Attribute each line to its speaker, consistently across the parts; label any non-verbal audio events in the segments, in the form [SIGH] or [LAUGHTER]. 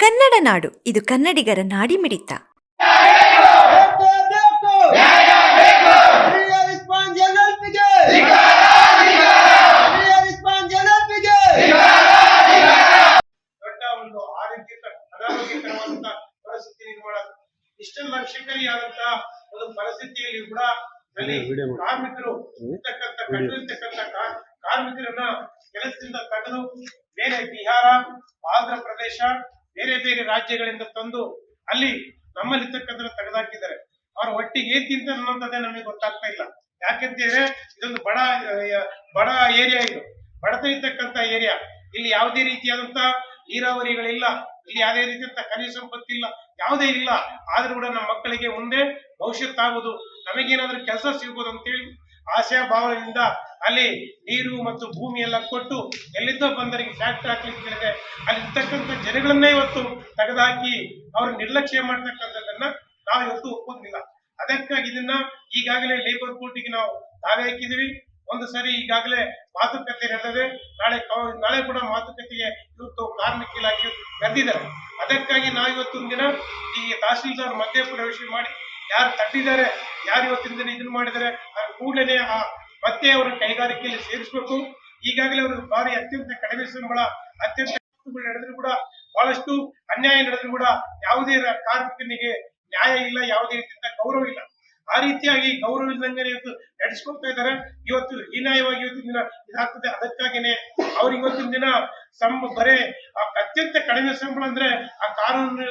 Speaker 1: ಕನ್ನಡ ನಾಡು, ಇದು ಕನ್ನಡಿಗರ
Speaker 2: ನಾಡಿ
Speaker 3: ಮಿಡಿತ ಒಂದು ಪರಿಸ್ಥಿತಿಯಲ್ಲಿ ಕೂಡ ಕಾರ್ಮಿಕರನ್ನ ಕೆಲಸದಿಂದ ತೆಗೆದು ಬೇರೆ ಬಿಹಾರ ಆಂಧ್ರ ಪ್ರದೇಶ ಬೇರೆ ಬೇರೆ ರಾಜ್ಯಗಳಿಂದ ತಂದು ಅಲ್ಲಿ ನಮ್ಮಲ್ಲಿರ್ತಕ್ಕಂಥ ತೆಗೆದಾಕಿದ್ದಾರೆ. ಅವ್ರ ಒಟ್ಟಿಗೆ ಏನ್ ತಿಂತ ಅನ್ನೋಂಥದ್ದೇ ನಮಗೆ ಗೊತ್ತಾಗ್ತಾ ಇಲ್ಲ. ಯಾಕೆಂತಂದ್ರೆ ಇದೊಂದು ಬಡ ಬಡ ಏರಿಯಾ ಇದು. ಬಡತ ಇರ್ತಕ್ಕಂಥ ಏರಿಯಾ ಇಲ್ಲಿ ಯಾವುದೇ ರೀತಿಯಾದಂತ ನೀರಾವರಿಗಳಿಲ್ಲ. ಇಲ್ಲಿ ಯಾವುದೇ ರೀತಿಯಂತ ಖನಿಜ ಸಂಪತ್ತಿಲ್ಲ. ಯಾವುದೇ ಇಲ್ಲ. ಆದ್ರೂ ಕೂಡ ನಮ್ಮ ಮಕ್ಕಳಿಗೆ ಮುಂದೆ ಭವಿಷ್ಯತ್ತಾಗುವುದು ನಮಗೇನಾದ್ರೂ ಕೆಲಸ ಸಿಗ್ಬೋದು ಅಂತೇಳಿ ಆಶಾ ಭಾವನೆಯಿಂದ ಅಲ್ಲಿ ನೀರು ಮತ್ತು ಭೂಮಿ ಎಲ್ಲ ಕೊಟ್ಟು ಎಲ್ಲಿದ್ದೋ ಬಂದರಿಗೆ ಫ್ಯಾಕ್ಟ್ರಿ ಹಾಕ್ಲಿಕ್ಕೆ ಹೇಳಿದೆ ಅಲ್ಲಿ ಇರ್ತಕ್ಕಂಥ ಜನಗಳನ್ನೇ ಇವತ್ತು ತೆಗೆದುಹಾಕಿ ಅವ್ರ ನಿರ್ಲಕ್ಷ್ಯ ಮಾಡ್ತಕ್ಕಂಥದ್ದನ್ನ ನಾವು ಇವತ್ತು ಒಪ್ಪೋದಿಲ್ಲ ಅದಕ್ಕಾಗಿ ಇದನ್ನ ಈಗಾಗಲೇ ಲೇಬರ್ ಕೋರ್ಟಿಗೆ ನಾವು ದಾವೆ ಹಾಕಿದೀವಿ ಒಂದು ಸರಿ ಈಗಾಗಲೇ ಮಾತುಕತೆ ನಡೆದಿದೆ. ನಾಳೆ ನಾಳೆ ಕೂಡ ಮಾತುಕತೆಗೆ ಇವತ್ತು ಕಾರ್ಮಿಕ ಇಲಾಖೆ ಕರೆದಿದ್ದಾರೆ ಅದಕ್ಕಾಗಿ ನಾವು ಇವತ್ತೊಂದು ದಿನ ಈ ತಹಸೀಲ್ದಾರ್ ಮಧ್ಯ ಪ್ರವೇಶ ಮಾಡಿ ಯಾರು ತಟ್ಟಿದ್ದಾರೆ ಯಾರು ಇವತ್ತಿನ ದಿನ ಇದನ್ನ ಮಾಡಿದ್ದಾರೆ ಕೂಡಲೇ ಆ ಮತ್ತೆ ಅವರ ಕೈಗಾರಿಕೆಯಲ್ಲಿ ಸೇರಿಸಬೇಕು. ಈಗಾಗಲೇ ಅವರು ಬಾರಿ ಅತ್ಯಂತ ಕಡಿಮೆ ಸಂಬಳ ಅತ್ಯಂತ ನಡೆದ್ರು ಕೂಡ ಬಹಳಷ್ಟು ಅನ್ಯಾಯ ನಡೆದ್ರು ಕೂಡ ಯಾವುದೇ ಕಾರ್ಮಿಕನಿಗೆ ನ್ಯಾಯ ಇಲ್ಲ, ಯಾವುದೇ ರೀತಿಯಿಂದ ಗೌರವ ಇಲ್ಲ. ಆ ರೀತಿಯಾಗಿ ಗೌರವ ಇಲ್ಲದಂಗೆ ಇವತ್ತು ನಡೆಸ್ಕೊಳ್ತಾ ಇದ್ದಾರೆ. ಇವತ್ತು ಹೀನಾಯವಾಗಿ ಇವತ್ತಿನ ದಿನ ಇದಾಗ್ತದೆ. ಅದಕ್ಕಾಗಿನೇ ಅವ್ರು ಇವತ್ತಿನ ದಿನ ಸಂ ಬರೇ ಅತ್ಯಂತ ಕಡಿಮೆ ಸಂಬಳ ಅಂದ್ರೆ ಆ ಕಾನೂನು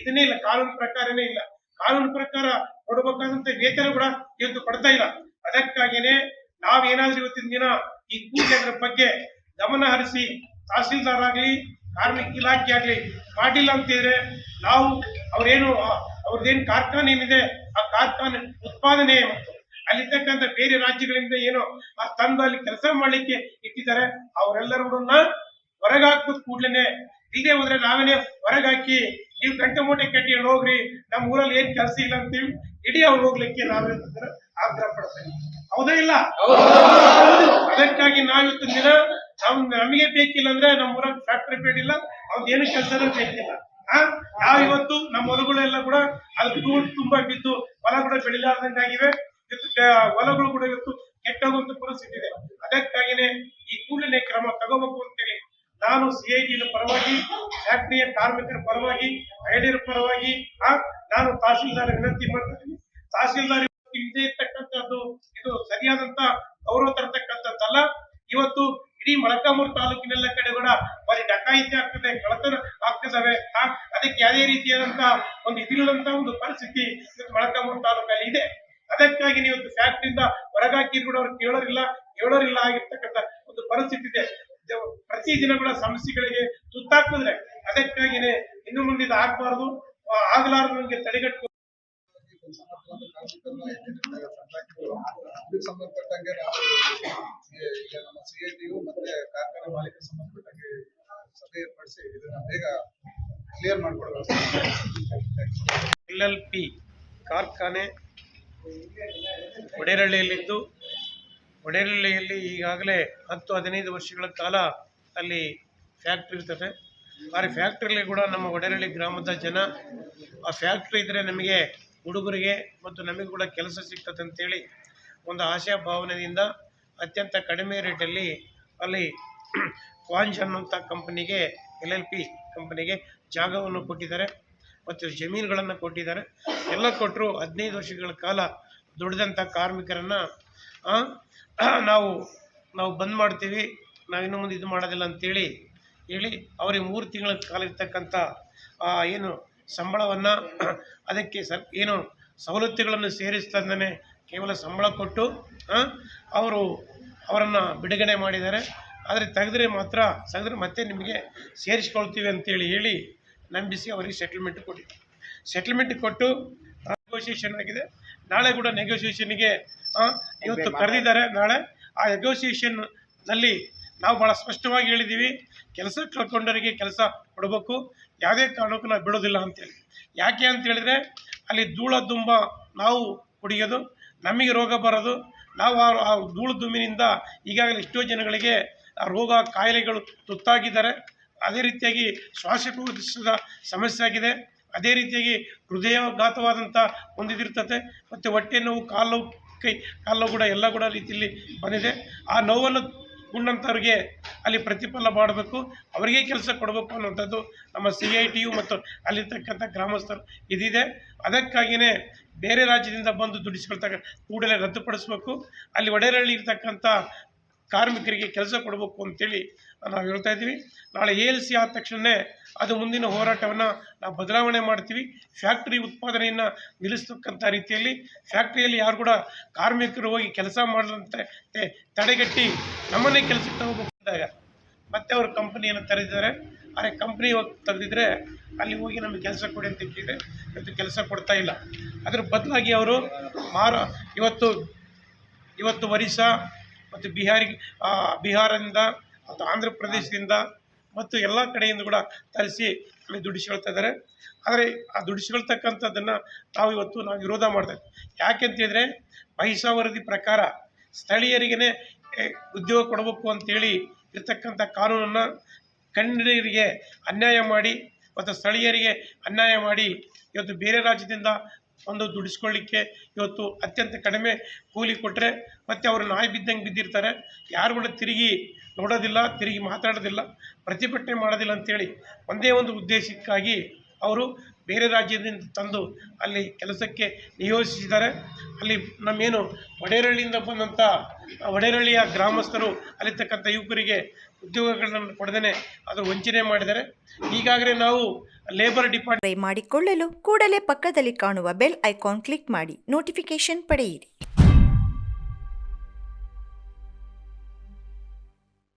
Speaker 3: ಇದನ್ನೇ ಇಲ್ಲ, ಕಾನೂನು ಪ್ರಕಾರನೇ ಇಲ್ಲ. ಕಾನೂನು ಪ್ರಕಾರ ಕೊಡಬೇಕಾದಂತ ವೇತನ ಕೂಡ ಇವತ್ತು ಕೊಡ್ತಾ ಇಲ್ಲ. ಅದಕ್ಕಾಗಿನೇ ನಾವೇನಾದ್ರೂ ಇವತ್ತಿನ ದಿನ ಈ ಕೂಲಿ ಅದರ ಬಗ್ಗೆ ಗಮನ ಹರಿಸಿ ತಹಸೀಲ್ದಾರ್ ಆಗ್ಲಿ ಕಾರ್ಮಿಕ ಇಲಾಖೆ ಆಗ್ಲಿ ಮಾಡಿಲ್ಲ ಅಂತಿದ್ರೆ ನಾವು ಅವ್ರೇನು, ಅವ್ರದ್ದೇನು ಕಾರ್ಖಾನೆ ಏನಿದೆ, ಆ ಕಾರ್ಖಾನೆ ಉತ್ಪಾದನೆ ಮತ್ತು ಅಲ್ಲಿರ್ತಕ್ಕಂಥ ಬೇರೆ ರಾಜ್ಯಗಳಿಂದ ಏನೋ ಆ ತಂದು ಅಲ್ಲಿ ಕೆಲಸ ಮಾಡ್ಲಿಕ್ಕೆ ಇಟ್ಟಿದ್ದಾರೆ ಅವರೆಲ್ಲರೂ ಹೊರಗಾಕ್ಬೋದು ಕೂಡ್ಲೇನೆ ಇಲ್ಲೇ ಹೋದ್ರೆ ನಾವೇನೆ ಹೊರಗಾಕಿ ನೀವು ಗಂಟೆ ಮೂಟೆ ಕಟ್ಟಿ ಹೋಗ್ರಿ ನಮ್ಮ ಊರಲ್ಲಿ ಏನ್ ಕೆಲಸ ಇಲ್ಲ ಅಂತೇಳಿ ಇಡೀ ಅವ್ರು ಹೋಗ್ಲಿಕ್ಕೆ ನಾವೇ ಆಗ್ರಹ ಪಡ್ತೇವೆ ಹೌದೇ ಇಲ್ಲ? ಅದಕ್ಕಾಗಿ ನಾವಿತ್ತು ದಿನ ನಮ್ ನಮಗೆ ಬೇಕಿಲ್ಲ ಅಂದ್ರೆ ನಮ್ಮ ಊರಲ್ಲಿ ಫ್ಯಾಕ್ಟರಿ ಬೇಡಿಲ್ಲ ಅವ್ನ ಏನು ಕೆಲಸನೂ ಬೇಕಿಲ್ಲ. ನಾವ್ ಇವತ್ತು ನಮ್ಮ ಹೊಲಗಳೆಲ್ಲ ಕೂಡ ಅಲ್ಲಿ ಧೂಳು ತುಂಬಾ ಬಿದ್ದು ಹೊಲ ಕೂಡ ಬೆಳಿಲಾರ್ದಂಗಾಗಿವೆ. ಹೊಲಗಳು ಕೂಡ ಇವತ್ತು ಕೆಟ್ಟೋಗುವಂತ ಪರಿಸ್ಥಿತಿ ಇದೆ. ಅದಕ್ಕಾಗಿನೇ ಈ ಕೂಡಲೇ ಕ್ರಮ ತಗೋಬೇಕು ಅಂತೇಳಿ ನಾನು ಸಿಐಟಿನ ಪರವಾಗಿ, ಫ್ಯಾಕ್ಟರಿಯ ಕಾರ್ಮಿಕರ ಪರವಾಗಿ ಮಹಿಳೆಯರ ಪರವಾಗಿ ನಾನು ತಹಸೀಲ್ದಾರ್ ವಿನಂತಿ ಮಾಡ್ತಾ ಇದ್ದೀನಿ. ತಹಸೀಲ್ದಾರ್ ಇವತ್ತು ಇರ್ತಕ್ಕಂಥದ್ದು, ಇದು ಸರಿಯಾದಂತ ಗೌರವ ತರತಕ್ಕಂಥದ್ದಲ್ಲ. ಇವತ್ತು ಇಡೀ ಮೊಳಕಾಮೂರು ತಾಲೂಕಿನೆಲ್ಲ ಕಡೆ ಕೂಡ ಬರೀ ಡಕಾಯಿತಿ ಆಗ್ತದೆ ಕಳತನ ಆಗ್ತದವೆ. ಅದಕ್ಕೆ ಯಾವುದೇ ರೀತಿಯಾದಂತ ಒಂದು ಇದಿಲ್ಲದಂತ ಒಂದು ಪರಿಸ್ಥಿತಿ ಮೊಳಕಾಮೂರು ತಾಲೂಕಲ್ಲಿ ಇದೆ. ಅದಕ್ಕಾಗಿ ನೀವು ಫ್ಯಾಕ್ಟ್ರಿಯಿಂದ ಹೊರಗಾಕಿ ಕೂಡ ಅವ್ರು ಕೇಳೋರಿಲ್ಲ ಹೇಳೋರಿಲ್ಲ ಆಗಿರ್ತಕ್ಕಂಥ ಒಂದು ಪರಿಸ್ಥಿತಿ ಇದೆ ಇದು. ಪ್ರತಿ ದಿನ ಕೂಡ ಸಮಸ್ಯೆಗಳಿಗೆ ತುತ್ತಾಗ್ತದೆ ಅದಕ್ಕಾಗಿನೇ ಇನ್ನು ಮುಂದೆ ಇದು ಆಗ್ಬಾರ್ದು. ಆ, ಆಗ್ಲಾರ್ದು ನಮಗೆ ತಡೆಗಟ್ಟು
Speaker 4: ಸಂಬಂಧಪಟ್ಟಂಗೆ ನಾವು ಈಗ ನಮ್ಮ ಸಿ ಐ ಟಿಯು ಮತ್ತೆ ಕಾರ್ಖಾನೆ ಮಾಲೀಕರು ಸಂಬಂಧಪಟ್ಟಂಗೆ ಸಭೆ ಏರ್ಪಡಿಸಿ ಇದನ್ನ ಬೇಗ ಕ್ಲಿಯರ್ ಮಾಡ್ಕೊಡ್ಬೇಕು
Speaker 3: ಎಲ್ ಎಲ್ ಪಿ ಕಾರ್ಖಾನೆ ಒಡೆರಳ್ಳಿಯಲ್ಲಿದ್ದು ಒಡೆರಳ್ಳಿಯಲ್ಲಿ ಈಗಾಗಲೇ ಹತ್ತು, ಹದಿನೈದು ವರ್ಷಗಳ ಕಾಲ ಅಲ್ಲಿ ಫ್ಯಾಕ್ಟ್ರಿ ಇರ್ತದೆ. ಆ ಫ್ಯಾಕ್ಟ್ರಿಯಲ್ಲಿ ಕೂಡ ನಮ್ಮ ಒಡೆರಳ್ಳಿ ಗ್ರಾಮದ ಜನ, ಆ ಫ್ಯಾಕ್ಟ್ರಿ ಇದ್ದರೆ ನಮಗೆ ಹುಡುಗರಿಗೆ ಮತ್ತು ನಮಗೆ ಕೂಡ ಕೆಲಸ ಸಿಗ್ತದೆ ಅಂತೇಳಿ ಒಂದು ಆಶಾ ಭಾವನೆಯಿಂದ ಅತ್ಯಂತ ಕಡಿಮೆ ರೇಟಲ್ಲಿ ಅಲ್ಲಿ ಕ್ವಾಂಜ್ ಅನ್ನುವಂಥ ಕಂಪನಿಗೆ, ಎಲ್ ಎಲ್ ಪಿ ಕಂಪನಿಗೆ ಜಾಗವನ್ನು ಕೊಟ್ಟಿದ್ದಾರೆ ಮತ್ತು ಜಮೀನುಗಳನ್ನು ಕೊಟ್ಟಿದ್ದಾರೆ. ಎಲ್ಲ ಕೊಟ್ಟರು ಹದಿನೈದು ವರ್ಷಗಳ ಕಾಲ ದುಡಿದಂಥ ಕಾರ್ಮಿಕರನ್ನು [CLEARS THROAT] ನಾವು ನಾವು ಬಂದ್ ಮಾಡ್ತೀವಿ. ನಾವು ಇನ್ನು ಮುಂದೆ ಇದು ಮಾಡೋದಿಲ್ಲ ಅಂತೇಳಿ ಹೇಳಿ ಅವರಿಗೆ ಮೂರು ತಿಂಗಳ ಕಾಲ ಇರ್ತಕ್ಕಂಥ ಏನು ಸಂಬಳವನ್ನು [CLEARS THROAT] ಅದಕ್ಕೆ ಸ ಏನು ಸವಲತ್ತುಗಳನ್ನು ಸೇರಿಸ್ತಂದೇ ಕೇವಲ ಸಂಬಳ ಕೊಟ್ಟು ಅವರು ಅವರನ್ನು ಬಿಡುಗಡೆ ಮಾಡಿದ್ದಾರೆ. ಆದರೆ ತೆಗೆದ್ರೆ ಮಾತ್ರ, ತೆಗೆದ್ರೆ ಮತ್ತೆ ನಿಮಗೆ ಸೇರಿಸ್ಕೊಳ್ತೀವಿ ಅಂತೇಳಿ ಹೇಳಿ ನಂಬಿಸಿ ಅವರಿಗೆ ಸೆಟ್ಲ್ಮೆಂಟ್ ಕೊಡಿ ಸೆಟ್ಲ್ಮೆಂಟ್ ಕೊಟ್ಟು ನೆಗೋಸಿಯೇಷನ್ ಆಗಿದೆ. ನಾಳೆ ಕೂಡ ನೆಗೋಸಿಯೇಷನ್ಗೆ ಇವತ್ತು ಕರೆದಿದ್ದಾರೆ. ನಾಳೆ ಆ ನೆಗೋಸಿಯೇಷನ್ನಲ್ಲಿ ನಾವು ಭಾಳ ಸ್ಪಷ್ಟವಾಗಿ ಹೇಳಿದ್ದೀವಿ. ಕೆಲಸ ಕಳ್ಕೊಂಡವರಿಗೆ ಕೆಲಸ ಕೊಡಬೇಕು. ಯಾವುದೇ ಕಾರಣಕ್ಕೂ ನಾವು ಬಿಡೋದಿಲ್ಲ ಅಂತೇಳಿ. ಯಾಕೆ ಅಂತ ಹೇಳಿದ್ರೆ ಅಲ್ಲಿ ಧೂಳ ದುಂಬ ನಾವು ಕುಡಿಯೋದು ನಮಗೆ ರೋಗ ಬರೋದು ನಾವು ಆ ಧೂಳು ದುಮ್ಮಿನಿಂದ ಈಗಾಗಲೇ ಎಷ್ಟೋ ಜನಗಳಿಗೆ ಆ ರೋಗ ಕಾಯಿಲೆಗಳು ತುತ್ತಾಗಿದ್ದಾರೆ. ಅದೇ ರೀತಿಯಾಗಿ ಶ್ವಾಸಕೋಶದ ಸಮಸ್ಯೆ ಆಗಿದೆ. ಅದೇ ರೀತಿಯಾಗಿ ಹೃದಯಘಾತವಾದಂಥ ಒಂದು ಇದಿರ್ತದೆ ಮತ್ತು ಹೊಟ್ಟೆ ನೋವು ಕಾಲು ನೋವು, ಕೈ ಕಾಲು ಕೂಡ ಎಲ್ಲ ಕೂಡ ರೀತಿಯಲ್ಲಿ ಬಂದಿದೆ. ಆ ನೋವನ್ನು ಉಂಡಂಥವ್ರಿಗೆ ಅಲ್ಲಿ ಪ್ರತಿಫಲ ಮಾಡಬೇಕು ಅವರಿಗೆ ಕೆಲಸ ಕೊಡಬೇಕು ಅನ್ನುವಂಥದ್ದು ನಮ್ಮ ಸಿ ಐ ಟಿ ಯು ಮತ್ತು ಅಲ್ಲಿರ್ತಕ್ಕಂಥ ಗ್ರಾಮಸ್ಥರು ಇದಿದೆ. ಅದಕ್ಕಾಗಿಯೇ ಬೇರೆ ರಾಜ್ಯದಿಂದ ಬಂದು ದುಡಿಸ್ಕೊಳ್ತಕ್ಕ ಕೂಡಲೇ ರದ್ದುಪಡಿಸಬೇಕು. ಅಲ್ಲಿ ಒಡೆರಳ್ಳಿ ಇರ್ತಕ್ಕಂಥ ಕಾರ್ಮಿಕರಿಗೆ ಕೆಲಸ ಕೊಡಬೇಕು ಅಂತೇಳಿ ನಾವು ಹೇಳ್ತಾ ಇದ್ದೀವಿ. ನಾಳೆ ಎ ಎಲ್ ಸಿ ಆದ ತಕ್ಷಣವೇ ಅದು ಮುಂದಿನ ಹೋರಾಟವನ್ನು ನಾವು ಬದಲಾವಣೆ ಮಾಡ್ತೀವಿ. ಫ್ಯಾಕ್ಟ್ರಿ ಉತ್ಪಾದನೆಯನ್ನು ನಿಲ್ಲಿಸ್ತಕ್ಕಂಥ ರೀತಿಯಲ್ಲಿ ಫ್ಯಾಕ್ಟ್ರಿಯಲ್ಲಿ ಯಾರು ಕೂಡ ಕಾರ್ಮಿಕರು ಹೋಗಿ ಕೆಲಸ ಮಾಡದಂತೆ ತಡೆಗಟ್ಟಿ ನಮ್ಮನ್ನೇ ಕೆಲಸಕ್ಕೆ ತಗೋಬೇಕು ಅಂದಾಗ ಮತ್ತೆ ಅವರು ಕಂಪ್ನಿಯನ್ನು ತೆರೆದಿದ್ದಾರೆ. ಆದರೆ ಕಂಪ್ನಿ ಹೋಗಿ ತೆಗೆದಿದ್ರೆ ಅಲ್ಲಿ ಹೋಗಿ ನಮಗೆ ಕೆಲಸ ಕೊಡಿ ಅಂತ ಕೇಳಿದರೆ ಇವತ್ತು ಕೆಲಸ ಕೊಡ್ತಾ ಇಲ್ಲ. ಅದ್ರ ಬದಲಾಗಿ ಅವರು ಮಾರ ಇವತ್ತು ಇವತ್ತು ಒರಿಸ್ಸಾ ಮತ್ತು ಬಿಹಾರಿ ಆ, ಬಿಹಾರದಿಂದ ಮತ್ತು ಆಂಧ್ರ ಪ್ರದೇಶದಿಂದ ಮತ್ತು ಎಲ್ಲ ಕಡೆಯಿಂದ ಕೂಡ ತರಿಸಿ ಅಲ್ಲಿ ದುಡಿಸ್ಕೊಳ್ತಾ ಇದ್ದಾರೆ. ಆದರೆ ಆ ದುಡಿಸ್ಕೊಳ್ತಕ್ಕಂಥದ್ದನ್ನು ನಾವು ಇವತ್ತು ನಾವು ವಿರೋಧ ಮಾಡ್ತಾ ಇದ್ದೀವಿ ಯಾಕೆ ಅಂತ ಹೇಳಿದ್ರೆ ಬಹಿಷಾ ವರದಿ ಪ್ರಕಾರ ಸ್ಥಳೀಯರಿಗೇ ಉದ್ಯೋಗ ಕೊಡಬೇಕು ಅಂತೇಳಿ ಇರ್ತಕ್ಕಂಥ ಕಾನೂನನ್ನು ಕನ್ನಡಿಗರಿಗೆ ಅನ್ಯಾಯ ಮಾಡಿ ಮತ್ತು ಸ್ಥಳೀಯರಿಗೆ ಅನ್ಯಾಯ ಮಾಡಿ ಇವತ್ತು ಬೇರೆ ರಾಜ್ಯದಿಂದ ಒಂದು ದುಡಿಸ್ಕೊಳ್ಳಿಕ್ಕೆ ಇವತ್ತು ಅತ್ಯಂತ ಕಡಿಮೆ ಕೂಲಿ ಕೊಟ್ಟರೆ ಮತ್ತು ಅವರು ನಾಯಿ ಬಿದ್ದಂಗೆ ಬಿದ್ದಿರ್ತಾರೆ. ಯಾರು ಕೂಡ ತಿರುಗಿ ನೋಡೋದಿಲ್ಲ, ತಿರುಗಿ ಮಾತಾಡೋದಿಲ್ಲ, ಪ್ರತಿಭಟನೆ ಮಾಡೋದಿಲ್ಲ ಅಂತೇಳಿ ಒಂದೇ ಒಂದು ಉದ್ದೇಶಕ್ಕಾಗಿ ಅವರು ಬೇರೆ ರಾಜ್ಯದಿಂದ ತಂದು ಅಲ್ಲಿ ಕೆಲಸಕ್ಕೆ ನಿಯೋಜಿಸಿದ್ದಾರೆ. ಅಲ್ಲಿ ನಮ್ಮೇನು ವಡೇರಳ್ಳಿಯಿಂದ ಬಂದಂಥ ವಡೇರಳ್ಳಿಯ ಗ್ರಾಮಸ್ಥರು ಅಲ್ಲಿರ್ತಕ್ಕಂಥ ಯುವಕರಿಗೆ ಉದ್ಯೋಗಗಳನ್ನು ಕೊಡದೇನೆ ಅದು ವಂಚನೆ ಮಾಡಿದ್ದಾರೆ. ಈಗಾಗಲೇ ನಾವು ಲೇಬರ್ ಡಿಪಾರ್ಟ್ಮೆಂಟ್
Speaker 1: ಮಾಡಿಕೊಳ್ಳಲು ಕೂಡಲೇ ಪಕ್ಕದಲ್ಲಿ ಕಾಣುವ ಬೆಲ್ ಐಕಾನ್ ಕ್ಲಿಕ್ ಮಾಡಿ ನೋಟಿಫಿಕೇಶನ್ ಪಡೆಯಿರಿ.